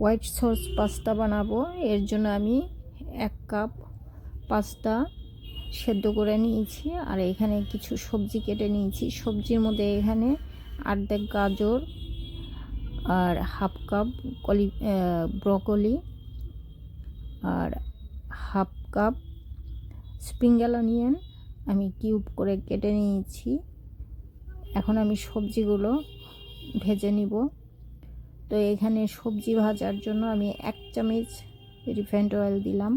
White sauce pasta বানাবো। এর জন্য আমি এক কাপ পাস্তা সেদ্ধ করে নিয়েছি। আর এখানে কিছু সবজি কেটে নিয়েছি। সবজির মধ্যে এখানে আর্ধেক গাজর আর হাফ কাপ কলি ব্রকলি আর হাফ কাপ স্প্রিঙ্গেল অনিয়ন আমি কিউব করে কেটে নিয়েছি। এখন আমি সবজিগুলো ভেজে নিব। তো এখানে সবজি ভাজার জন্য আমি এক চামচ রিফাইন্ড অয়েল দিলাম।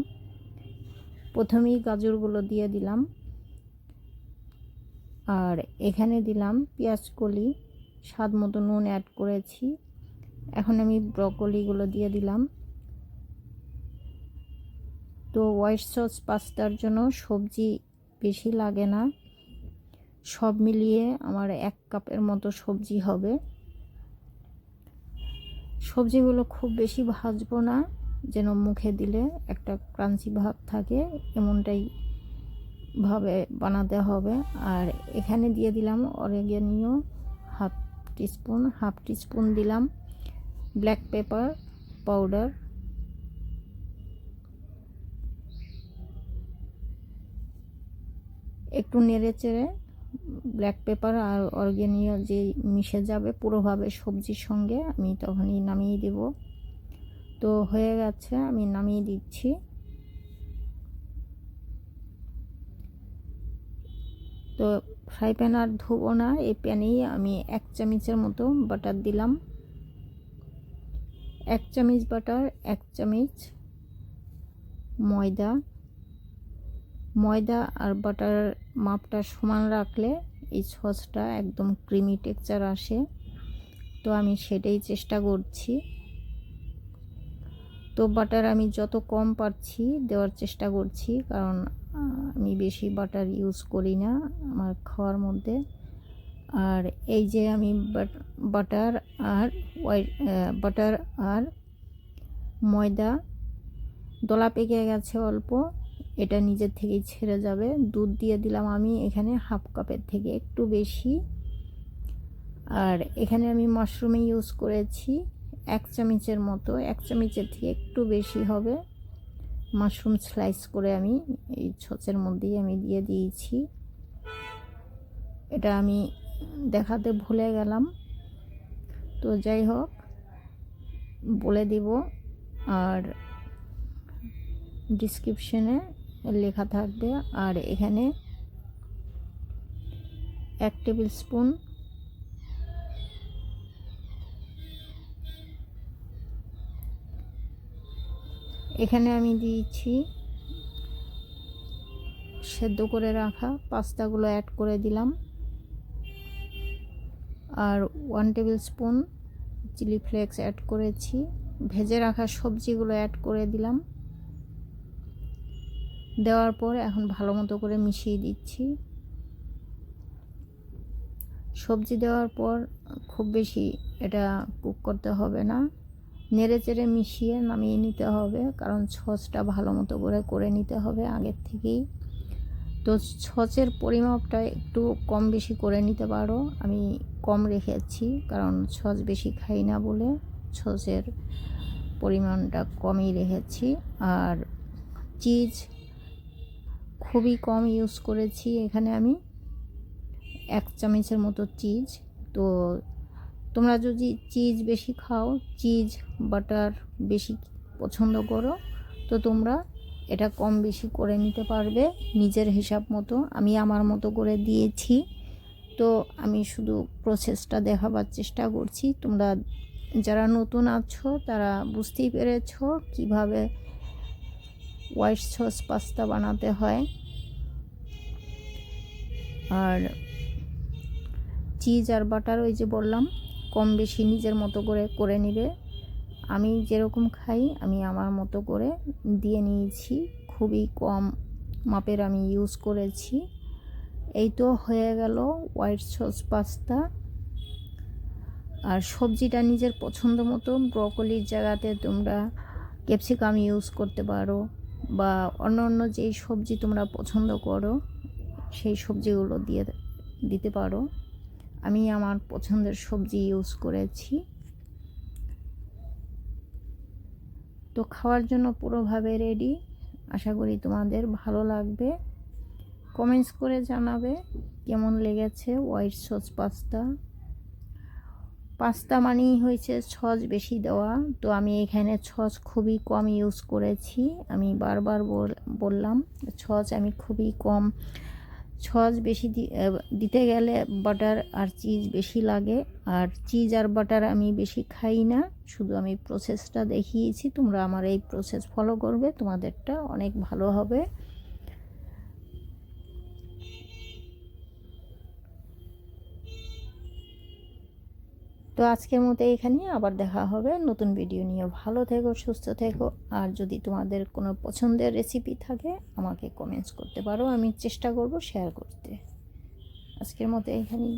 প্রথমেই গাজরগুলো দিয়ে দিলাম। আর এখানে দিলাম পেঁয়াজ কলি। স্বাদ মতো নুন অ্যাড করেছি। এখন আমি ব্রকলিগুলো দিয়ে দিলাম। তো হোয়াইট সস পাস্তার জন্য সবজি বেশি লাগে না। সব মিলিয়ে আমার এক কাপের মতো সবজি হবে। সবজিগুলো খুব বেশি ভাজবো না, যেন মুখে দিলে একটা ক্রাঞ্চি ভাব থাকে, এমনটাই ভাবে বানাতে হবে। আর এখানে দিয়ে দিলাম oregano half teaspoon half teaspoon দিলাম ব্ল্যাক পেপার পাউডার। একটু নেড়ে চেড়ে ব্ল্যাক পেপার আর অর্গ্যানিও যে মিশে যাবে পুরোভাবে সবজির সঙ্গে, আমি তখনই নামিয়ে দেব। তো হয়ে গেছে, আমি নামিয়ে দিচ্ছি। তো ফ্রাই প্যান আর ধোবো না এই প্যানেই আমি এক চামচের মতো বাটার দিলাম। এক চামচ বাটার এক চামচ ময়দা। ময়দা আর বাটার মাপটা সমান রাখলে এই সসটা একদম ক্রিমি টেক্সচার আসে। তো আমি সেটাই চেষ্টা করছি। তো বাটার আমি যত কম পারছি দেওয়ার চেষ্টা করছি, কারণ আমি বেশি বাটার ইউজ করি না আমার খাওয়ার মধ্যে। আর এই যে আমি বাটার আর বাটার আর ময়দা, দলা পেকে গেছে অল্প। এটা নিজের থেকেই ছেড়ে যাবে। দুধ দিয়ে দিলাম আমি এখানে হাফ কাপের থেকে, একটু বেশি। আর এখানে আমি মাশরুমে ইউজ করেছি এক চামচের মতো, এক চামচের থেকে একটু বেশি হবে। মাশরুম স্লাইস করে আমি এই ছচের মধ্যেই আমি দিয়ে দিয়েছি। এটা আমি দেখাতে ভুলে গেলাম। তো যাই হোক, বলে দিব। আর ডিসক্রিপশনে লেখা থাকবে। আর এখানে এক টেবিল স্পুন এখানে আমি দিয়েছি সেদ্ধ করে রাখা পাস্তাগুলো অ্যাড করে দিলাম। আর one tablespoon chilli flakes add করেছি। ভেজে রাখা সবজিগুলো অ্যাড করে দিলাম। দেওয়ার পর এখন ভালো মতো করে মিশিয়ে দিচ্ছি। সবজি দেওয়ার পর খুব বেশি এটা কুক করতে হবে না। নেড়ে চেড়ে মিশিয়ে নামিয়ে নিতে হবে, কারণ ছচটা ভালো মতো করে করে নিতে হবে আগের থেকেই। তো ছচের পরিমাপটা একটু কম বেশি করে নিতে পারো। আমি কম রেখেছি, কারণ ছচ বেশি খাই না বলে ছচের পরিমাণটা কমই রেখেছি। আর চিজ খুবই কম ইউজ করেছি। এখানে আমি এক চামচের মতো চিজ তো তোমরা যদি চিজ বেশি খাও চিজ বাটার বেশি পছন্দ করো, তো তোমরা এটা কম বেশি করে নিতে পারবে নিজের হিসাব মতো। আমি আমার মতো করে দিয়েছি। তো আমি শুধু প্রসেসটা দেখাবার চেষ্টা করছি। তোমরা যারা নতুন আছো, তারা বুঝতেই পেরেছ কীভাবে হোয়াইট সস পাস্তা বানাতে হয়। আর চিজ আর বাটার ওই যে বললাম, কম বেশি নিজের মতো করে করে নিবে। আমি যেরকম খাই, আমি আমার মতো করে দিয়ে নিয়েছি। খুবই কম মাপের আমি ইউজ করেছি। এই তো হয়ে গেল হোয়াইট সস পাস্তা আর সবজিটা নিজের পছন্দ মতো ব্রকলির জায়গাতে তোমরা ক্যাপসিকাম ইউজ করতে পারো, বা অন্য অন্য যেই সবজি তোমরা পছন্দ করো। সেই সবজিগুলো দিয়ে দিতে পারো। আমি আমার পছন্দের সবজি ইউজ করেছি। তো খাওয়ার জন্য পুরোভাবে রেডি আশা করি তোমাদের ভালো লাগবে। কমেন্টস করে জানাবে কেমন লেগেছে হোয়াইট সস পাস্তা পাস্তা মানেই হয়েছে ছজ বেশি দেওয়া। তো আমি এখানে ছজ খুবই কম ইউজ করেছি। আমি বারবার বল- বললাম ছজ আমি খুবই কম ছজ বেশি দিতে গেলে বাটার আর চিজ বেশি লাগে। আর চিজ আর বাটার আমি বেশি খাই না। শুধু আমি প্রসেসটা দেখিয়েছি। তোমরা আমার এই প্রসেস ফলো করবে। তোমাদেরটা অনেক ভালো হবে। তো আজকের মতো এখানে, আবার দেখা হবে নতুন ভিডিও নিয়ে। ভালো থেকো, সুস্থ থেকো, আর যদি তোমাদের কোনো পছন্দের রেসিপি থাকে, আমাকে কমেন্টস করতে পারো। আমি চেষ্টা করব শেয়ার করতে। আজকের মতো এখানেই।